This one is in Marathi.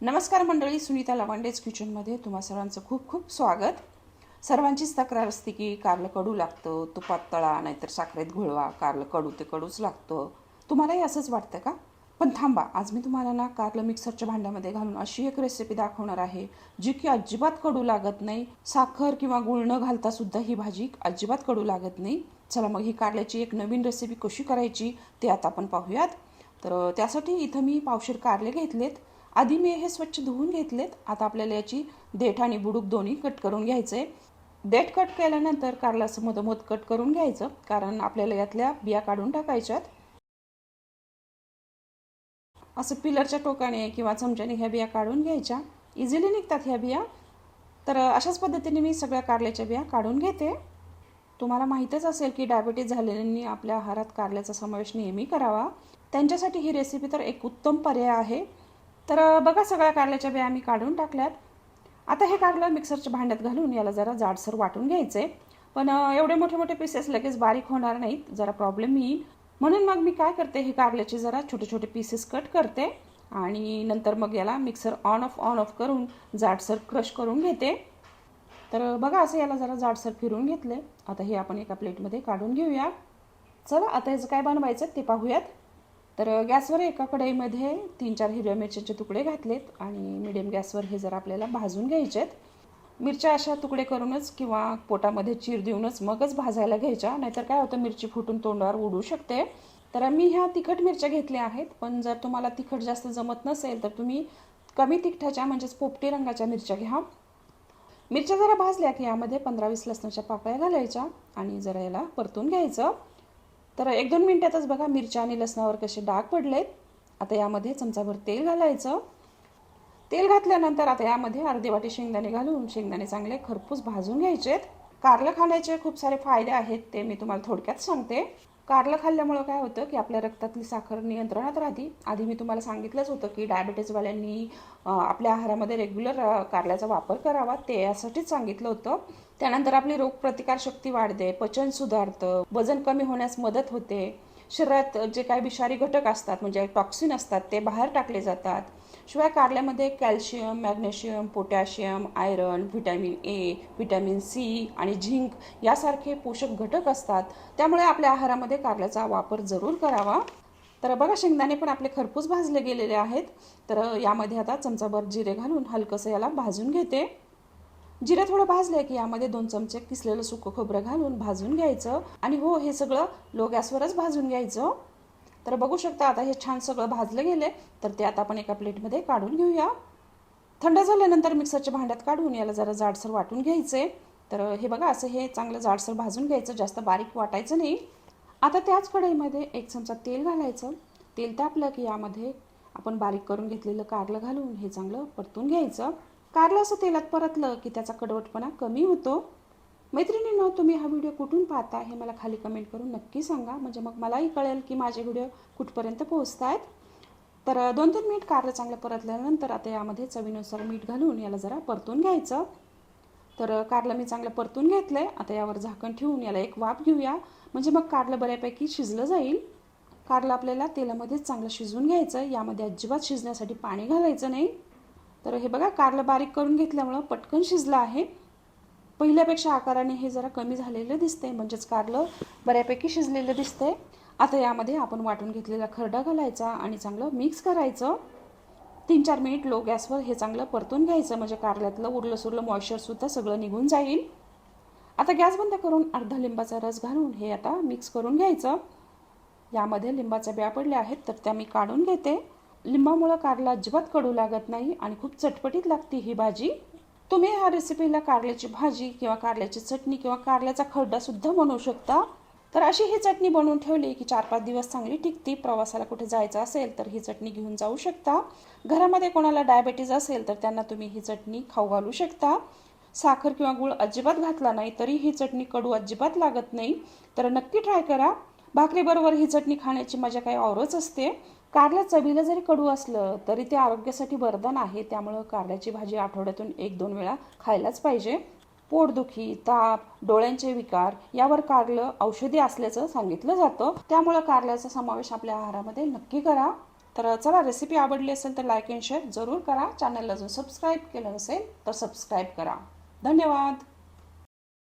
नमस्कार मंडळी सुनीता लवांडेज किचनमध्ये तुम्हा सर्वांचं खूप खूप स्वागत. सर्वांचीच तक्रार असते की कारलं कडू लागतं तुपात तळा नाहीतर साखरेत घोळवा कारलं कडू ते कडूच लागतं. तुम्हालाही असंच वाटतं का? पण थांबा आज मी तुम्हाला ना कारलं मिक्सरच्या भांड्यामध्ये घालून अशी एक रेसिपी दाखवणार आहे जी की अजिबात कडू लागत नाही. साखर किंवा गुळ न घालता सुद्धा ही भाजी अजिबात कडू लागत नाही. चला मग ही कारल्याची एक नवीन रेसिपी कशी करायची ते आता आपण पाहूयात. तर त्यासाठी इथं मी पावशेर कारले घेतलेत. आधी मी हे स्वच्छ धुवून घेतलेत. आता आपल्याला याची देठ आणि बुडूक दोन्ही कट करून घ्यायचे देठ कट केल्यानंतर कारलाचं मधोमध कट करून घ्यायचं कारण आपल्याला यातल्या बिया काढून टाकायच्यात. असं पिलरच्या टोकाने किंवा चमच्याने ह्या बिया काढून घ्यायच्या. इझिली निघतात ह्या बिया. तर अशाच पद्धतीने मी सगळ्या कारल्याच्या बिया काढून घेते. तुम्हाला माहीतच असेल की डायबिटीज झालेल्यांनी आपल्या आहारात कारल्याचा समावेश नेहमी करावा. त्यांच्यासाठी ही रेसिपी तर एक उत्तम पर्याय आहे. तर बघा सगळ्या कारल्याच्या बिया मी काढून टाकल्यात. आता हे कारलं मिक्सरच्या भांड्यात घालून याला जरा जाडसर वाटून घ्यायचे पण एवढे मोठे मोठे पीसेस लगेच बारीक होणार नाहीत. जरा प्रॉब्लेम येईल. म्हणून मग मी काय करते हे कारल्याचे जरा छोटे छोटे पीसेस कट करते आणि नंतर मग याला mixer on off on off करून जाडसर क्रश करून घेते. तर बघा असं याला जरा जाडसर फिरून घेतले आता हे आपण एका प्लेटमध्ये काढून घेऊया. चला आता याचं काय बनवायचं ते पाहूयात. तर गॅसवर एका कढईमध्ये तीन चार हिरव्या मिरच्याचे तुकडे घातलेत आणि मिडियम गॅसवर हे जर आपल्याला भाजून घ्यायचेत. मिरच्या अशा तुकडे करूनच किंवा पोटामध्ये चीर देऊनच मगच भाजायला घ्यायच्या नाहीतर काय होतं मिरची फुटून तोंडावर उडू शकते. तर मी ह्या तिखट मिरच्या घेतल्या आहेत पण जर तुम्हाला तिखट जास्त जमत नसेल तर तुम्ही कमी तिखटाच्या म्हणजेच पोपटी रंगाच्या मिरच्या घ्या. मिरच्या जरा भाजल्या की यामध्ये पंधरा वीस लसणाच्या पाकळ्या घालायच्या आणि जरा याला परतून घ्यायचं. तर एक दोन मिनटातच बघा मिरच्या आणि लसणावर कसे डाग पडलेत. आता यामध्ये चमचाभर तेल घालायचं. तेल घातल्यानंतर आता यामध्ये अर्धी वाटी शेंगदाणे घालून शेंगदाणे चांगले खरपूस भाजून घ्यायचेत. कारलं खाण्याचे खूप सारे फायदे आहेत ते मी तुम्हाला थोडक्यात सांगते. कारलं खाल्ल्यामुळं काय होतं की आपल्या रक्तातली साखर नियंत्रणात राहते. आधी मी तुम्हाला सांगितलंच होतं की डायबेटीजवाल्यांनी आपल्या आहारामध्ये रेग्युलर कारल्याचा वापर करावा. ते यासाठीच सांगितलं होतं. त्यानंतर आपली रोगप्रतिकारशक्ती वाढते पचन सुधारतं वजन कमी होण्यास मदत होते. शरीरात जे काही विषारी घटक असतात म्हणजे टॉक्सिन असतात ते बाहेर टाकले जातात. शिवाय कारल्यामध्ये calcium magnesium potassium iron vitamin A vitamin C आणि झिंक यासारखे पोषक घटक असतात. त्यामुळे आपल्या आहारामध्ये कारल्याचा वापर जरूर करावा. तर बघा शेंगदाणे पण आपले खरपूस भाजले गेलेले आहेत. तर यामध्ये आता चमचाभर जिरे घालून हलकंसं याला भाजून घेते. जिरे थोडं भाजले की यामध्ये दोन चमचे किसलेलं सुकं खोबरं घालून भाजून घ्यायचं. आणि हो हे सगळं लो गॅसवरच भाजून घ्यायचं. तर बघू शकता आता हे छान सगळं भाजलं गेले तर ते आता आपण एका प्लेटमध्ये काढून घेऊया. थंड झाल्यानंतर मिक्सरच्या भांड्यात काढून याला जरा जाडसर वाटून घ्यायचे तर हे बघा असं हे चांगलं जाडसर भाजून घ्यायचं जास्त बारीक वाटायचं नाही. आता त्याच कढईमध्ये एक चमचा तेल घालायचं. तेल तापलं की यामध्ये आपण बारीक करून घेतलेलं कारलं घालून हे चांगलं परतून घ्यायचं. कारलं असं तेलात परतलं की त्याचा कडवटपणा कमी होतो. मैत्रिणींनो तुम्ही हा व्हिडिओ कुठून पाहता हे मला खाली कमेंट करून नक्की सांगा. म्हणजे मग मलाही कळेल की माझे व्हिडिओ कुठपर्यंत पोहोचत आहेत तर दोन तीन मिनिट कारलं चांगलं परतल्यानंतर आता यामध्ये चवीनुसार मीठ घालून याला जरा परतून घ्यायचं. तर कारलं मी चांगलं परतून घेतलंय. आता यावर झाकण ठेवून याला एक वाफ घेऊया. म्हणजे मग कारलं बऱ्यापैकी शिजलं जाईल. कारलं आपल्याला तेलामध्येच चांगलं शिजवून घ्यायचं. यामध्ये अजिबात शिजण्यासाठी पाणी घालायचं नाही. तर हे बघा कारलं बारीक करून घेतल्यामुळं पटकन शिजलं आहे. पहिल्यापेक्षा आकाराने हे जरा कमी झालेलं दिसते म्हणजेच कारलं बऱ्यापैकी शिजलेलं दिसते आता यामध्ये आपण वाटून घेतलेला खरडा घालायचा आणि चांगलं मिक्स करायचं. तीन चार मिनिट लो गॅसवर हे चांगलं परतून घ्यायचं म्हणजे कारल्यातलं उरलं सुरलं मॉइश्चरसुद्धा सगळं निघून जाईल. आता गॅस बंद करून अर्धा लिंबाचा रस घालून हे आता मिक्स करून घ्यायचं. यामध्ये लिंबाच्या बिया पडल्या आहेत तर त्या मी काढून घेते. लिंबामुळं कारला अजिबात कडू लागत नाही आणि खूप चटपटीत लागते ही भाजी. तुम्ही ह्या रेसिपीला कारल्याची भाजी किंवा कारल्याची चटणी किंवा कारल्याचा खड्डासुद्धा बनवू शकता. तर अशी ही चटणी बनवून ठेवली की चार पाच दिवस चांगली टिकती. प्रवासाला कुठे जायचं असेल तर ही चटणी घेऊन जाऊ शकता. घरामध्ये कोणाला डायबेटीज असेल तर त्यांना तुम्ही ही चटणी खाऊ घालू शकता. साखर किंवा गुळ अजिबात घातला नाही तरी ही चटणी कडू अजिबात लागत नाही. तर नक्की ट्राय करा. भाकरीबरोबर ही चटणी खाण्याची मजा काही औरच असते. कारल्या चवीला जरी कडू असलं तरी ते आरोग्यासाठी वरदान आहे. त्यामुळं कारल्याची भाजी आठवड्यातून एक दोन वेळा खायलाच पाहिजे. पोटदुखी ताप डोळ्यांचे विकार यावर कारलं औषधी असल्याचं सांगितलं जातं. त्यामुळं कारल्याचा समावेश आपल्या आहारामध्ये नक्की करा. तर चला रेसिपी आवडली असेल तर लाईक अँड शेअर जरूर करा. चॅनलला अजून सबस्क्राईब केलं नसेल तर सबस्क्राईब करा. धन्यवाद!